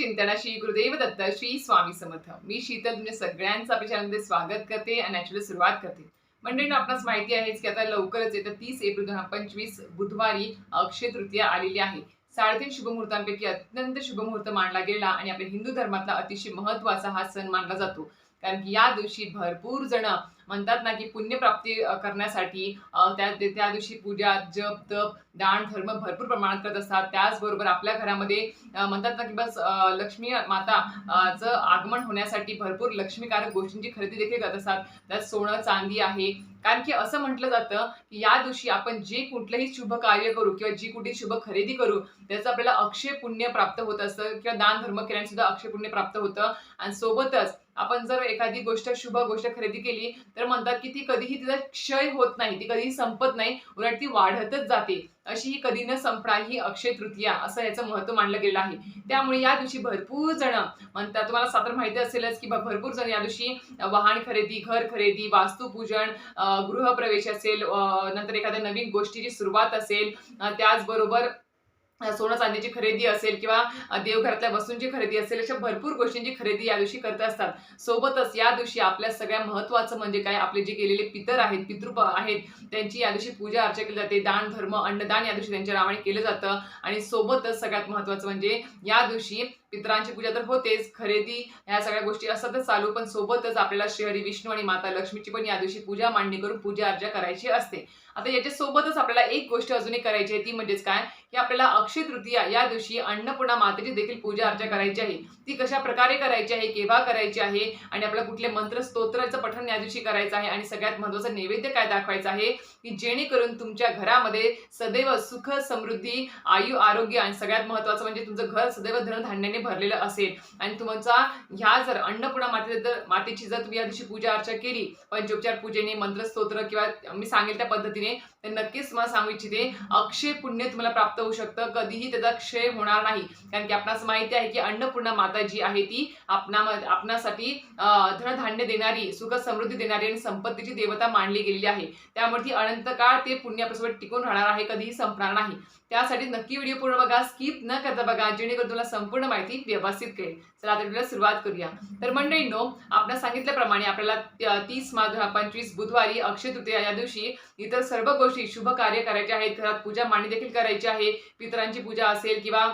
चिंतन श्री गुरुदेव दत्त श्री स्वामी समर्थ. मी शीतल तुमच्या सगळ्यांचं आपल्या चॅनलमध्ये स्वागत करते आणि ॲक्च्युली सुरुवात करते. मंडळींना आपणास माहिती आहेच की आता लवकरच येतं तीस एप्रिल दोन हजार पंचवीस बुधवारी अक्षय तृतीया आलेली आहे. साडेतीन शुभमुहूर्तांपैकी अत्यंत शुभमुहूर्त मानला गेला आणि आपल्या हिंदू धर्मातला अतिशय महत्त्वाचा हा सण मानला जातो. कारण की या दिवशी भरपूर जण म्हणतात ना की पुण्यप्राप्ती करण्यासाठी त्या त्या दिवशी पूजा जप तप दान धर्म भरपूर प्रमाणात करत असतात. त्याचबरोबर आपल्या घरामध्ये म्हणतात ना की बस लक्ष्मी माता च चं आगमन होण्यासाठी भरपूर लक्ष्मीकारक गोष्टींची खरेदी देखील करत असतात. त्यात सोनं चांदी आहे. कारण की असं म्हटलं जातं की या दिवशी आपण जे कुठलंही शुभ कार्य करू किंवा जी कुठली शुभ खरेदी करू त्याचं आपल्याला अक्षय पुण्य प्राप्त होत असतं किंवा दान धर्म केल्याने सुद्धा अक्षय पुण्य प्राप्त होतं. आणि सोबतच आपण जर एखादी गोष्ट शुभ गोष्ट खरेदी केली तर म्हणतात की ती कधीही तिचा क्षय होत नाही ती कधीही संपत नाही उलट ती वाढतच जाते. अशी ही कधी न संपणार ही अक्षय तृतीया असं याचं महत्त्व मानलं गेलं आहे. त्यामुळे या दिवशी भरपूर जण म्हणतात तुम्हाला साधारण माहिती असेलच की भरपूर जण या दिवशी वाहन खरेदी घर खरेदी वास्तुपूजन गृहप्रवेश असेल नंतर एखाद्या नवीन गोष्टीची सुरुवात असेल त्याचबरोबर सोनं चांदीची खरेदी असेल किंवा देवघरातल्या वस्तूंची खरेदी असेल अशा भरपूर गोष्टींची खरेदी या दिवशी करत असतात. सोबतच या दिवशी आपल्या सगळ्या महत्वाचं म्हणजे काय? आपले जे गेलेले पितर आहेत पितृ आहेत त्यांची या दिवशी पूजा अर्चा केली जाते. दान धर्म अन्नदान या दिवशी त्यांच्या नावाने केलं जातं. आणि सोबतच सगळ्यात महत्वाचं म्हणजे या दिवशी पितरांची पूजा तर होतेच. खरेदी ह्या सगळ्या गोष्टी असतातच चालू पण सोबतच आपल्याला श्रीहरी विष्णू आणि माता लक्ष्मीची पण या दिवशी पूजा मांडणी करून पूजा अर्जा करायची असते. आता याच्या सोबतच आपल्याला एक गोष्ट अजूनही करायची आहे ती म्हणजेच काय? की आपल्याला अक्षय तृतीया या दिवशी अन्नपूर्णा मातेची देखील पूजा अर्चा करायची आहे. ती कशा प्रकारे करायची आहे केव्हा करायची आहे आणि आपल्याला कुठले मंत्र स्तोत्राचं पठण या दिवशी करायचं आहे आणि सगळ्यात महत्वाचं नैवेद्य काय दाखवायचं आहे? की जेणेकरून तुमच्या घरामध्ये सदैव सुख समृद्धी आयु आरोग्य आणि सगळ्यात महत्वाचं म्हणजे तुमचं घर सदैव धनधान्याने भरलेलं असेल. आणि तुमचा ह्या जर अन्नपूर्णा माते जर मातेची जर तुम्ही या दिवशी पूजा अर्चा केली पंचोपचार पूजेने मंत्रस्तोत्र किंवा मी सांगेल त्या पद्धतीने तर नक्कीच मला सांगू इच्छिते अक्षय पुण्य तुम्हाला प्राप्त होऊ शकतं. कधीही त्याचा क्षय होणार नाही. कारण की आपणास माहिती आहे की अन्नपूर्णा माता जी आहे ती. आपणा आपणासाठी धनधान्य देणारी सुख समृद्धी देणारी आणि संपत्तीची देवता मानली गेलेली आहे. त्यामुळे ती अनंत काळ ते पुण्य आपल्यासोबत टिकून राहणार आहे. कधीही संपणार नाही. त्यासाठी नक्की व्हिडिओ पूर्ण बघा. स्किप न करता बघा. जेणेकरून तुम्हाला संपूर्ण माहिती व्यवस्थित कळेल चला आता व्हिडिओला सुरुवात करूया. तर मंडळींनो आपण सांगितल्याप्रमाणे आपल्याला तीस मार्च पंचवीस बुधवारी अक्षय तृतीया या दिवशी इतर सर्व गोष्टी शुभ कार्य करायचे आहेत. घरात पूजा मांडणी देखील करायची आहे. पितरांची पूजा असेल किंवा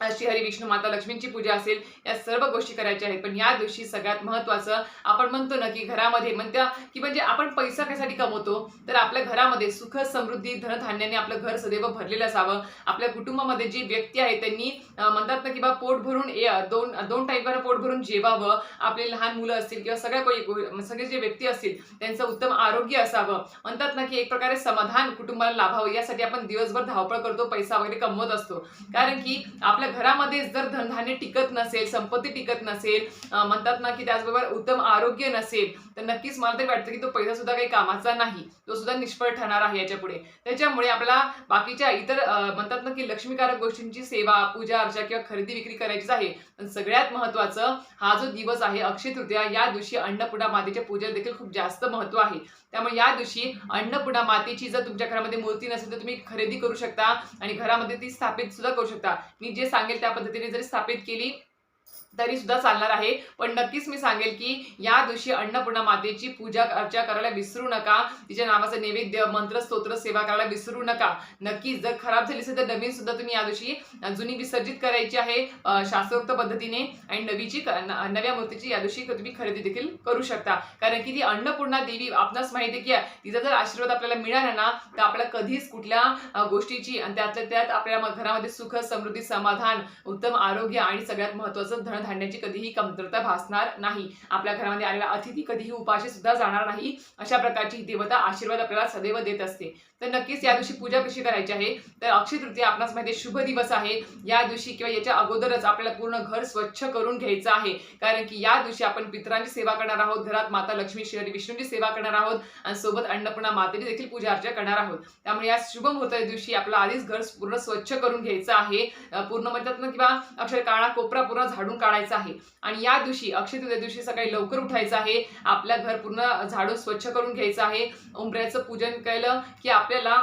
श्रीहरी विष्णू माता लक्ष्मींची पूजा असेल या सर्व गोष्टी करायच्या आहेत. पण या दिवशी सगळ्यात महत्वाचं आपण म्हणतो ना की घरामध्ये म्हणत्या की म्हणजे आपण पैसा कशासाठी कमवतो? तर आपल्या घरामध्ये सुख समृद्धी धनधान्याने आपलं घर सदैव भरलेलं असावं. आपल्या कुटुंबामध्ये जी व्यक्ती आहे त्यांनी म्हणतात ना की बा पोट भरून ए- दोन दोन टाईपवर पोट भरून जेवावं. आपले लहान मुलं असतील किंवा सगळ्या कोणी सगळे जे व्यक्ती असतील त्यांचं उत्तम आरोग्य असावं. म्हणतात ना की एक प्रकारे समाधान कुटुंबाला लाभावं. यासाठी आपण दिवसभर धावपळ करतो पैसा वगैरे कमवत असतो. कारण की आपल्या घरामध्ये जर धनधान्य टिकत नसेल संपत्ती टिकत नसेल म्हणतात ना की त्याचबरोबर उत्तम आरोग्य नसेल तर नक्कीच मला तरी वाटतं की तो पैसा सुद्धा काही कामाचा नाही. तो सुद्धा निष्फळ ठरणार आहे याच्यापुढे त्याच्यामुळे आपल्याला बाकीच्या इतर म्हणतात ना की लक्ष्मीकारक गोष्टींची सेवा पूजा अर्चा किंवा खरेदी विक्री करायचीच आहे. आणि सगळ्यात महत्वाचं हा जो दिवस आहे अक्षय तृतीया या दिवशी अन्नपूर्णा मातेच्या पूजन देखील खूप जास्त महत्त्व आहे. त्यामुळे या दिवशी अन्नपूर्णा मातेची जर तुमच्या घरामध्ये मूर्ती नसेल तर तुम्ही खरेदी करू शकता आणि घरामध्ये ती स्थापित सुद्धा करू शकता. मी जे सांगेल त्या पद्धतीने जरी स्थापित केली तरी सुद्धा चालणार आहे. पण नक्कीच मी सांगेल की या दिवशी अन्नपूर्णा मातेची पूजा अर्चा करायला विसरू नका. तिच्या नावाचं नैवेद्य मंत्र स्तोत्र सेवा करायला विसरू नका. नक्कीच जर खराब झाली असेल तर नवीन सुद्धा तुम्ही या दिवशी जुनी विसर्जित करायची आहे शास्त्रोक्त पद्धतीने. आणि नवीची नव्या मूर्तीची या दिवशी तुम्ही खरेदी देखील करू शकता. कारण की ती अन्नपूर्णा देवी आपणास माहिती आहे की तिचा जर आशीर्वाद आपल्याला मिळाला ना तर आपल्याला कधीच कुठल्या गोष्टीची आणि त्यातल्या त्यात आपल्या घरामध्ये सुख समृद्धी समाधान उत्तम आरोग्य आणि सगळ्यात महत्वाचं धान्याची कधीही कमतरता भासणार नाही. आपल्या घरामध्ये आलेला अतिथी कधीही उपाशी सुद्धा जाणार नाही. अशा प्रकारची देवता आशीर्वाद आपल्याला सदैव देत असते. तर नक्कीच या दिवशी पूजा कशी करायची आहे? तर अक्षय तृतीया आपणास माहिती आहे, शुभ दिवस आहे. या दिवशी किंवा याच्या अगोदरच आपल्याला पूर्ण घर स्वच्छ करून घ्यायचं आहे. कारण की या दिवशी आपण पितरांची सेवा करणार आहोत. घरात माता लक्ष्मी श्री विष्णूची सेवा करणार आहोत. आणि सोबत अन्नपूर्णा मातेची देखील पूजा अर्चा करणार आहोत. त्यामुळे या शुभ मुहूर्ता दिवशी आपलं आधीच घर पूर्ण स्वच्छ करून घ्यायचं आहे. पूर्ण म्हणतात ना किंवा अक्षर काळा कोपरा पूर्ण झाडून टाळायचं आहे. आणि या दिवशी अक्षय तृतीया दिवशी सकाळी लवकर उठायचं आहे. आपल्या घर पूर्ण झाडून स्वच्छ करून घ्यायचं आहे. उंबऱ्याचं पूजन केलं की आपल्याला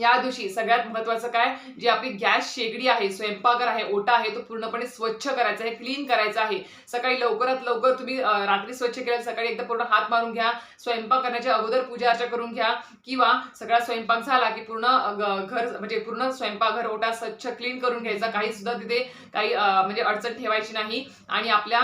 या दिवशी सगळ्यात महत्वाचं काय? जी आपली गॅस शेगडी आहे स्वयंपाकघर आहे ओटा आहे तो पूर्णपणे स्वच्छ करायचा आहे क्लीन करायचा आहे. सकाळी लवकरात लवकर तुम्ही रात्री स्वच्छ केलं सकाळी एकदा पूर्ण हात मारून घ्या. स्वयंपाक करण्याच्या अगोदर पूजा अर्चा करून घ्या. किंवा सगळा स्वयंपाक झाला की पूर्ण घर म्हणजे पूर्ण स्वयंपाकघर ओटा स्वच्छ क्लीन करून घ्यायचा. काही सुद्धा तिथे काही म्हणजे अडचण ठेवायची नाही. आणि आपल्या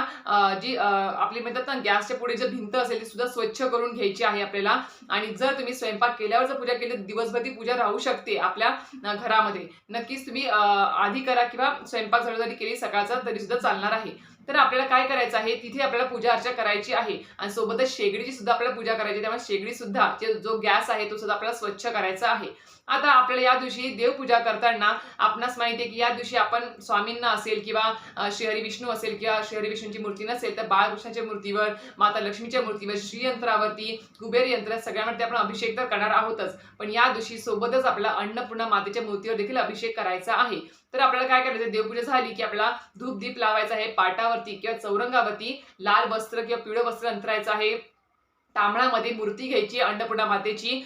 जी आपली म्हणतात ना गॅसच्या पुढे जे भिंत असेल ती सुद्धा स्वच्छ करून घ्यायची आहे आपल्याला. आणि जर तुम्ही स्वयंपाक केल्यावर जर पूजा केली दिवसभर ती पूजा राहू शकते आपल्या घरामध्ये. नक्कीच तुम्ही आधी करा किंवा स्वयंपाक जरी केली सकाळचा तरी सुद्धा चालणार आहे. तर आपल्याला काय करायचं आहे? तिथे आपल्याला पूजा अर्चा करायची आहे. आणि सोबतच शेगडीची सुद्धा आपल्याला पूजा करायची त्यामुळे शेगडी सुद्धा जो गॅस आहे तो सुद्धा आपल्याला स्वच्छ करायचा आहे. आता आपल्याला या दिवशी देवपूजा करताना आपणास माहिती आहे की या दिवशी आपण स्वामींना असेल किंवा श्रीहरी विष्णू असेल किंवा श्रीहरी विष्णूची मूर्ती नसेल तर बाळकृष्णाच्या मूर्तीवर माता लक्ष्मीच्या मूर्तीवर श्रीयंत्रावरती कुबेर यंत्र सगळ्यांवरती आपण अभिषेक तर करणार आहोतच. पण या दिवशी सोबतच आपल्याला अन्नपूर्णा मातेच्या मूर्तीवर देखील अभिषेक करायचा आहे. तर आपल्याला काय करायचं देवपूजा झाली की आपल्याला धूप दीप लावायचा आहे पाटावरती किंवा चौरंगावरती लाल वस्त्र किंवा पिवळं वस्त्र अंतरायचं आहे. तांबळामध्ये मूर्ती घ्यायची अन्नपूर्णा मातेची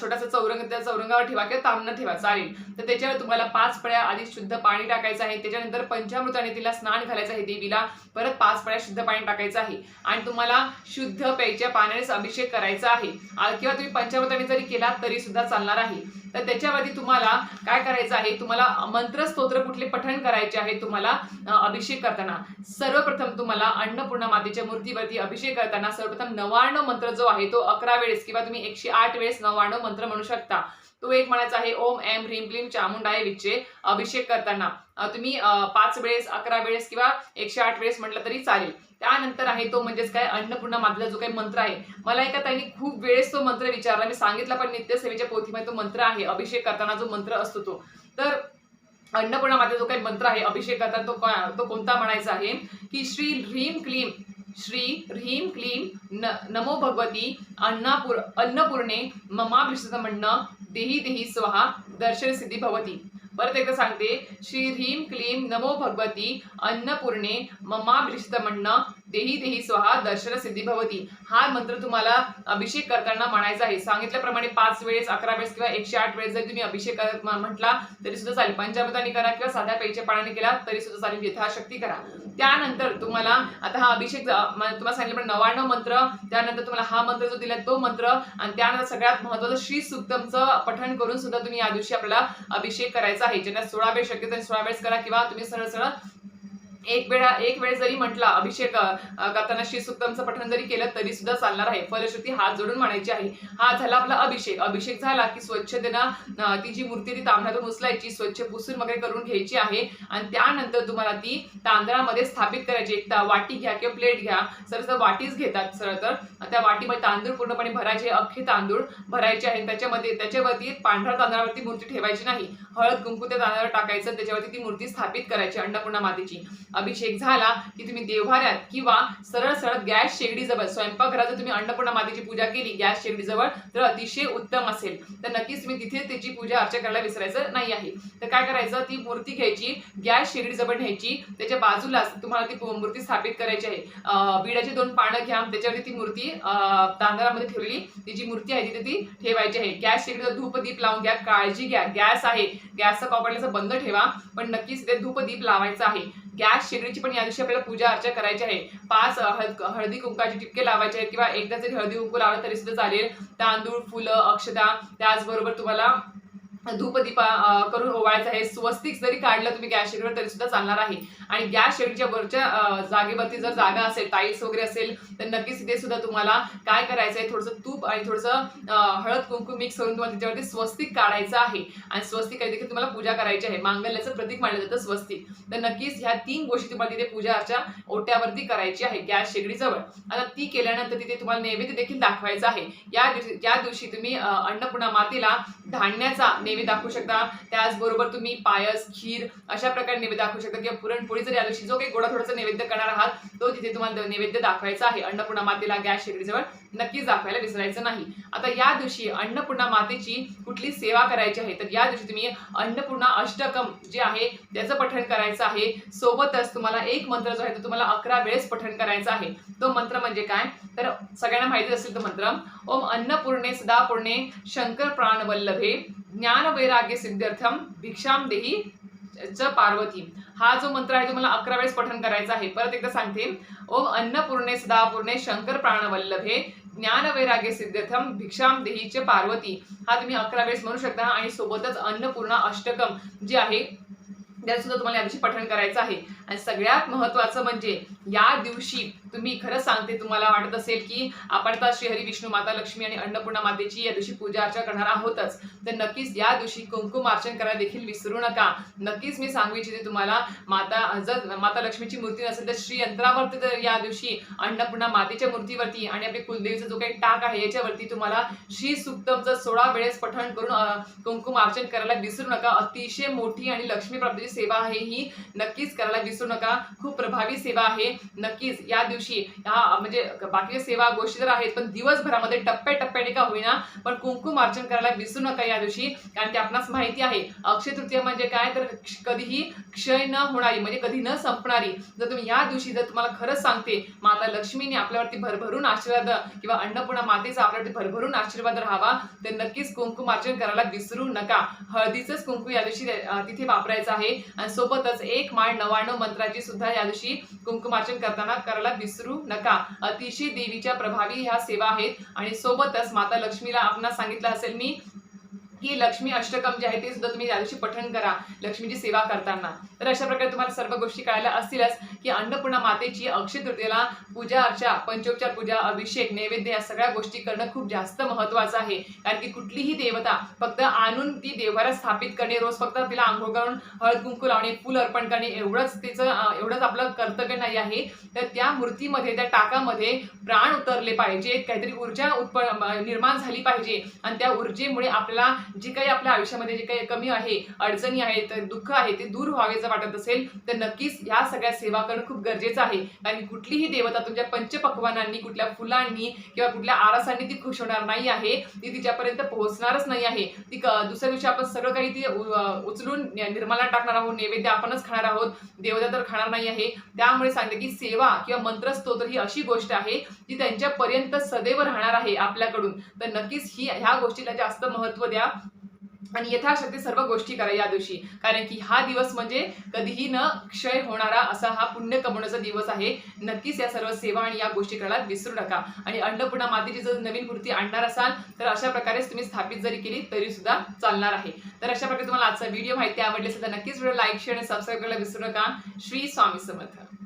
छोटासा चौरंग त्या चौरंगावर ठेवा किंवा तांबणं ठेवा चालेल. तर त्याच्यावर तुम्हाला पाच पळ्या आधी शुद्ध पाणी टाकायचं आहे. त्याच्यानंतर पंचामृताने तिला स्नान घालायचं आहे देवीला. परत पाच पळ्या शुद्ध पाणी टाकायचं आहे. आणि तुम्हाला शुद्ध प्यायच्या पाण्यानेच अभिषेक करायचा आहे. किंवा तुम्ही पंचामृताने जरी केला तरी सुद्धा चालणार आहे. तर त्याच्यावरती तुम्हाला काय करायचं आहे? तुम्हाला मंत्र स्तोत्र कुठले पठण करायचे आहे तुम्हाला अभिषेक करताना. सर्वप्रथम तुम्हाला अन्नपूर्णा मातेच्या मूर्तीवरती अभिषेक करताना सर्वप्रथम नवाण्णव मंत्र जो आहे तो अकरा वेळेस किंवा तुम्ही एकशे आठ वेळेस नवाण्णव मंत्र म्हणू शकता. तो एक म्हणायचा आहे ओम एम ह्रीम क्लीम चामुंडाय विचे अभिषेक करताना. तुम्ही पाच वेळेस अकरा वेळेस किंवा एकशे आठ वेळेस म्हटलं तरी चालेल. त्यानंतर आहे तो म्हणजेच काय अन्नपूर्णा मातेचा जो काही मंत्र आहे. मला एका त्यांनी खूप वेळेस तो मंत्र विचारला. मी सांगितला पण नित्यसेवेच्या पोथीमध्ये तो मंत्र आहे अभिषेक करताना जो मंत्र असतो तो. तर अन्नपूर्णा मातेचा जो काही मंत्र आहे अभिषेक करताना तो तो कोणता म्हणायचा आहे की श्री ह्रीम क्लीम श्री ह्रीम क्लीम न नमो भगवती अन्नापूर अन्नपूर्णे ममाभिषित म्हणणं देही देही स्वाहा दर्शन सिद्धी भवती। परत एकदा सांगते श्री ह्रीम क्लीम नमो भगवती अन्नपूर्णे ममाभिषित म्हणणं देही देही स्वाहा दर्शन सिद्धी भवती। हा मंत्र तुम्हाला अभिषेक करताना म्हणायचा आहे. सांगितल्याप्रमाणे पाच वेळेस अकरा वेळेस किंवा एकशे आठ वेळेस जरी तुम्ही अभिषेक करत म्हटला तरी सुद्धा चालेल. पंचामृताने करा किंवा साध्या पेयच्या पाण्याने केला तरी सुद्धा चालेल. यथाशक्ती करा. त्यानंतर तुम्हाला आता हा अभिषेक तुम्हाला सांगितलं नव्याण्णव मंत्र त्यानंतर तुम्हाला हा मंत्र जो दिला तो मंत्र आणि त्यानंतर सगळ्यात महत्वाचं श्री सुक्तमचं पठण करून सुद्धा तुम्ही या दिवशी आपल्याला अभिषेक करायचा आहे. ज्यांना सोळा वेळ शक्यतो सोळा वेळेस करा किंवा तुम्ही सरळ सरळ एक वेळा एक वेळ जरी म्हटला अभिषेक करताना श्री सुक्तमचं पठण जरी केलं तरी सुद्धा चालणार आहे. फलश्रुती हात जोडून म्हणायची आहे. हा झाला आपला अभिषेक. अभिषेक झाला की स्वच्छतेनं ती जी मूर्ती ती तांबड्यातून उचलायची स्वच्छ पुसून वगैरे करून घ्यायची आहे. आणि त्यानंतर तुम्हाला ती तांदळामध्ये स्थापित करायची. एक वाटी घ्या किंवा प्लेट घ्या. सरळ वाटीच घेतात सरळ तर. त्या वाटीमध्ये तांदूळ पूर्णपणे भरायचे. अख्खे तांदूळ भरायचे आहे त्याच्यामध्ये त्याच्यावरती पांढऱ्या तांदळावरती मूर्ती ठेवायची नाही. हळद कुंकू त्या तांदळावर टाकायचं त्याच्यावरती ती मूर्ती स्थापित करायची अन्नपूर्णा मातेची. अभिषेक झाला की तुम्ही देव्हाऱ्यात किंवा सरळ सरळ गॅस शेगडीजवळ स्वयंपाकघरात जर तुम्ही अन्नपूर्णा मातेची पूजा केली गॅस शेगडीजवळ तर अतिशय उत्तम असेल. तर नक्कीच तुम्ही तिथे त्याची पूजा अर्चा करायला विसरायचं नाही आहे. तर काय करायचं? ती मूर्ती घ्यायची गॅस शेगडीजवळ न्यायची त्याच्या बाजूलाच तुम्हाला ती मूर्ती स्थापित करायची आहे. अं, दोन पानं घ्या त्याच्यावरती ती मूर्ती तांदळामध्ये ठेवलेली. ती जी मूर्ती आहे तिथे ती ठेवायची आहे. गॅस शेगडीवर धूप दीप लावून घ्या काळजी घ्या. गॅस आहे. गॅसचा कॉपडल्याचं बंद ठेवा. पण नक्कीच ते धूप दीप लावायचा आहे. गॅस शेगडीची पण या दिवशी आपल्याला पूजा अर्चा करायची आहे. पाच हळद हळदी कुंकाचे टिपके लावायचे आहेत किंवा एकदा जरी हळदी कुंकू लावलं तरी सुद्धा चालेल. तांदूळ फुलं अक्षता त्याचबरोबर तुम्हाला धूपदीपा करून ओवाळायचं आहे. स्वस्तिक जरी काढलं तुम्ही गॅस शेगडीवर तरी सुद्धा चालणार आहे. आणि गॅस शेगडीच्या वरच्या जागेवरती जर जागा असेल टाईल्स वगैरे असेल तर नक्कीच तिथे सुद्धा तुम्हाला काय करायचं आहे थोडंसं तूप आणि थोडंसं हळद कुंकू मिक्स करून तुम्हाला त्याच्यावरती स्वस्तिक काढायचं आहे. आणि स्वस्तिक देखील तुम्हाला पूजा करायची आहे. मांगल्याचं प्रतीक मानलं जातं स्वस्तिक. तर नक्कीच ह्या तीन गोष्टी तुम्हाला तिथे पूजा ओट्यावरती करायची आहे गॅस शेगडीजवळ. आता ती केल्यानंतर तिथे तुम्हाला नैवेद्य देखील दाखवायचं आहे. या दिवशी या दिवशी तुम्ही अन्नपूर्णा मातेला धान्याचा नैवेद्य दाखवू शकता. त्याचबरोबर तुम्ही पायस खीर अशा प्रकारे नैवेद्य दाखवू शकता किंवा पुरणपोळी जरी या दिवशी जो काही गोडा थोडासा नैवेद्य करणार आहात तो तिथे तुम्हाला नैवेद्य दाखवायचा आहे. अन्नपूर्णा मातेला गॅस शेगडीजवळ नक्कीच दाखवायला विसरायचं नाही. आता या दिवशी अन्नपूर्णा मातेची कुठली सेवा करायची आहे? तर या दिवशी तुम्ही अन्नपूर्णा अष्टकम जे आहे त्याचं पठण करायचं आहे. सोबतच तुम्हाला एक मंत्र जो आहे तो तुम्हाला अकरा वेळेस पठण करायचा आहे. तो मंत्र म्हणजे काय? तर सगळ्यांना माहिती असेल तो मंत्र ओम अन्नपूर्णे सदापूर्णे शंकर प्राणवल्लभे हे ज्ञान वैराग्य सिद्ध्यर्थम भिक्षाम देही च पार्वती. हा जो मंत्र आहे तो मला अकरा वेळेस पठन करायचा आहे. परत एकदा सांगते. ओम अन्नपूर्णे सदापूर्णे शंकर प्राणवल्लभे ज्ञान वैराग्य सिद्ध्यर्थम भिक्षाम च पार्वती. हा तुम्ही अकरा वेळेस म्हणू शकता आणि सोबतच अन्नपूर्णा अष्टकम जे आहे त्याचं सुद्धा तुम्हाला या दिवशी पठण करायचं आहे. आणि सगळ्यात महत्वाचं म्हणजे या दिवशी तुम्ही खरंच सांगते तुम्हाला वाटत असेल की आपण आता श्रीहरी विष्णू माता लक्ष्मी आणि अन्नपूर्णा मातेची या दिवशी पूजा अर्चा करणार आहोतच. तर नक्कीच या दिवशी कुंकुम अर्चन करायला देखील विसरू नका. नक्कीच मी सांगू इच्छिते तुम्हाला माता जर माता लक्ष्मीची मूर्ती नसेल तर श्री यंत्रावरती तर या दिवशी अन्नपूर्णा मातेच्या मूर्तीवरती आणि आपल्या कुलदेवीचा जो काही टाक आहे याच्यावरती तुम्हाला श्री सुक्तमचं सोळा वेळेस पठण करून कुंकुम अर्चन करायला विसरू नका. अतिशय मोठी आणि लक्ष्मी प्राप्तीची सेवा आहे ही. नक्कीच करायला विसरू नका. खूप प्रभावी सेवा आहे. नक्कीच या दिवशी ह्या म्हणजे बाकीच्या सेवा गोष्टी तर आहेत पण दिवसभरामध्ये टप्प्याटप्प्याने का होईना पण कुंकुम अर्चन करायला विसरू नका या दिवशी कारण ते आपणास माहिती आहे. अक्षय तृतीय म्हणजे काय? तर कधीही क्षय न होणारी म्हणजे कधी न संपणारी जर तुम्ही या दिवशी जर तुम्हाला खरंच सांगते माता लक्ष्मीने आपल्यावरती भरभरून आशीर्वाद किंवा अन्नपूर्णा मातेचा आपल्यावरती भरभरून आशीर्वाद राहावा तर नक्कीच कुंकुम अर्चन करायला विसरू नका. हळदीचंच कुंकू या दिवशी तिथे वापरायचं आहे. आणि सोबतच एक माळ नव्याण्णव मंत्राची सुद्धा या दिवशी कुंकुमार्चन करताना करायला विसरू नका. अतिशय देवीच्या प्रभावी ह्या सेवा आहेत. आणि सोबतच माता लक्ष्मीला आपणास सांगितलं असेल मी की लक्ष्मी अष्टकम जे आहे ते सुद्धा तुम्ही या दिवशी पठण करा लक्ष्मीची सेवा करताना. तर अशा प्रकारे तुम्हाला सर्व गोष्टी कळायला असतीलच की अन्नपूर्णा मातेची अक्षय तृतीयेला पूजा अर्चा पंचोपचार पूजा अभिषेक नैवेद्य या सगळ्या गोष्टी करणं खूप जास्त महत्वाचं आहे. कारण की कुठलीही देवता फक्त आणून ती देवाला स्थापित करणे रोज फक्त तिला आंघोळ करून हळद कुंकू लावणे फुल अर्पण करणे एवढंच तिचं एवढंच आपलं कर्तव्य नाही आहे. तर त्या मूर्तीमध्ये त्या टाकामध्ये प्राण उतरले पाहिजे काहीतरी ऊर्जा उत्पन्न निर्माण झाली पाहिजे. आणि त्या ऊर्जेमुळे आपल्याला जी काही आपल्या आयुष्यामध्ये जे काही कमी आहे अडचणी आहेत दुःख आहे ते दूर व्हावे जर वाटत असेल तर नक्कीच ह्या सगळ्या सेवा करणं खूप गरजेचं आहे. कारण कुठलीही देवता तुमच्या पंचपक्वानांनी कुठल्या फुलांनी किंवा कुठल्या आरासांनी ती खुश होणार नाही आहे. ती तिच्यापर्यंत पोहोचणारच नाही आहे. ती क- दुसऱ्या दिवशी आपण सगळं काही ती उचलून निर्माला टाकणार आहोत नैवेद्य आपणच खाणार आहोत. देवता तर खाणार नाही आहे. त्यामुळे सांगते की सेवा किंवा मंत्रस्तोत्र ही अशी गोष्ट आहे जी त्यांच्यापर्यंत सदैव राहणार आहे आपल्याकडून. तर नक्कीच ही ह्या गोष्टीला जास्त महत्त्व द्या. आणि यथाशक्ती सर्व गोष्टी करा या दिवशी. कारण की हा दिवस म्हणजे कधीही न क्षय होणारा असा हा पुण्य कमवण्याचा दिवस आहे. नक्कीच या सर्व सेवा आणि या गोष्टी करायला विसरू नका. आणि अन्नपूर्णा मातेची जर नवीन मूर्ती आणणार असाल तर अशा प्रकारेच तुम्ही स्थापित जरी केली तरी सुद्धा चालणार आहे. तर अशा प्रकारे तुम्हाला आजचा व्हिडिओ माहिती आवडली असेल तर नक्कीच व्हिडिओ लाईक शेअर आणि सबस्क्राईब करायला विसरू नका. श्री स्वामी समर्थ.